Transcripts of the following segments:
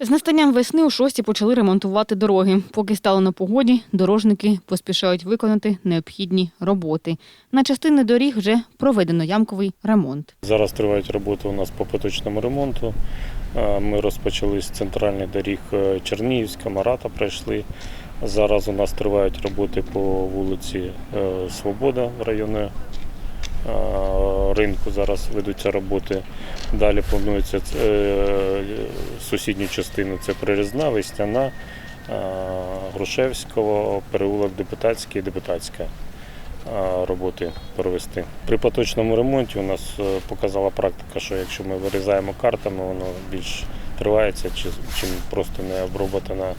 З настанням весни у шості почали ремонтувати дороги. Поки стало на погоді, дорожники поспішають виконати необхідні роботи. На частини доріг вже проведено ямковий ремонт. Зараз тривають роботи у нас по поточному ремонту. Е, Ми розпочали з центральних доріг е, Чернігівська, Марата пройшли. Зараз у нас тривають роботи по вулиці е, Свобода району е, ринку. Зараз ведуться роботи. Далі планується сусідню частину. Це Прирізна, Весняна, е, Грушевського, переулок Депутатський, Депутатська е, роботи провести. При поточному ремонті у нас е, показала практика, що якщо ми вирізаємо картами, воно більш тривається, чим просто не оброботана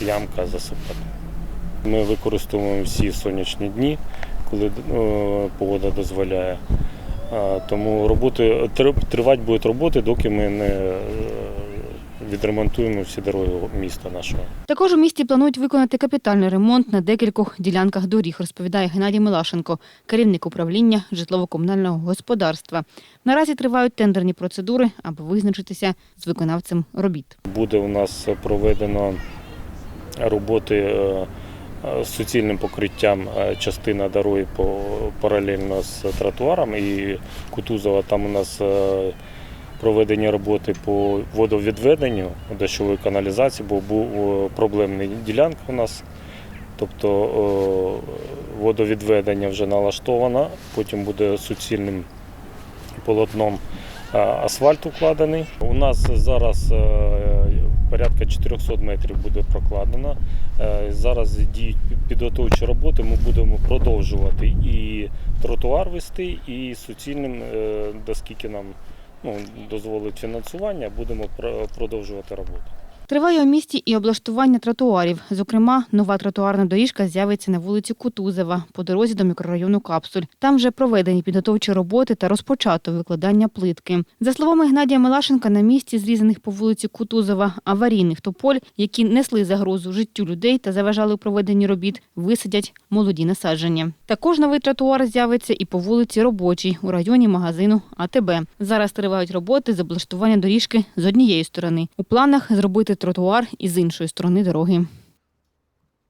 ямка засипати. Ми використовуємо всі сонячні дні, коли погода дозволяє. Тому роботи тривати будуть роботи, доки ми не відремонтуємо всі дороги міста нашого. Також у місті планують виконати капітальний ремонт на декількох ділянках доріг, розповідає Геннадій Милашенко, керівник управління житлово-комунального господарства. Наразі тривають тендерні процедури, аби визначитися з виконавцем робіт. Буде у нас проведено роботи е, з суцільним покриттям е, частина дороги паралельно з тротуаром і Кутузова. Там у нас е, проведені роботи по водовідведенню дощової каналізації, бо був проблемний ділянка у нас. Тобто водовідведення вже налаштовано, потім буде суцільним полотном асфальт укладений. У нас зараз е, порядка 400 метрів буде прокладено. Е, Зараз діють підготовчі роботи. Ми будемо продовжувати і тротуар вести, і суцільним, е, доскільки нам ну, дозволить фінансування, будемо про- продовжувати роботу. Триває у місті і облаштування тротуарів. Зокрема, нова тротуарна доріжка з'явиться на вулиці Кутузова по дорозі до мікрорайону Капсуль. Там вже проведені підготовчі роботи та розпочато викладання плитки. За словами Геннадія Милашенка, на місці зрізаних по вулиці Кутузова аварійних тополь, які несли загрозу життю людей та заважали у проведенні робіт, висадять молоді насадження. Також новий тротуар з'явиться і по вулиці Робочій у районі магазину АТБ. Зараз тривають роботи з облаштування доріжки з однієї сторони. У планах зробити тротуар і з іншої сторони дороги.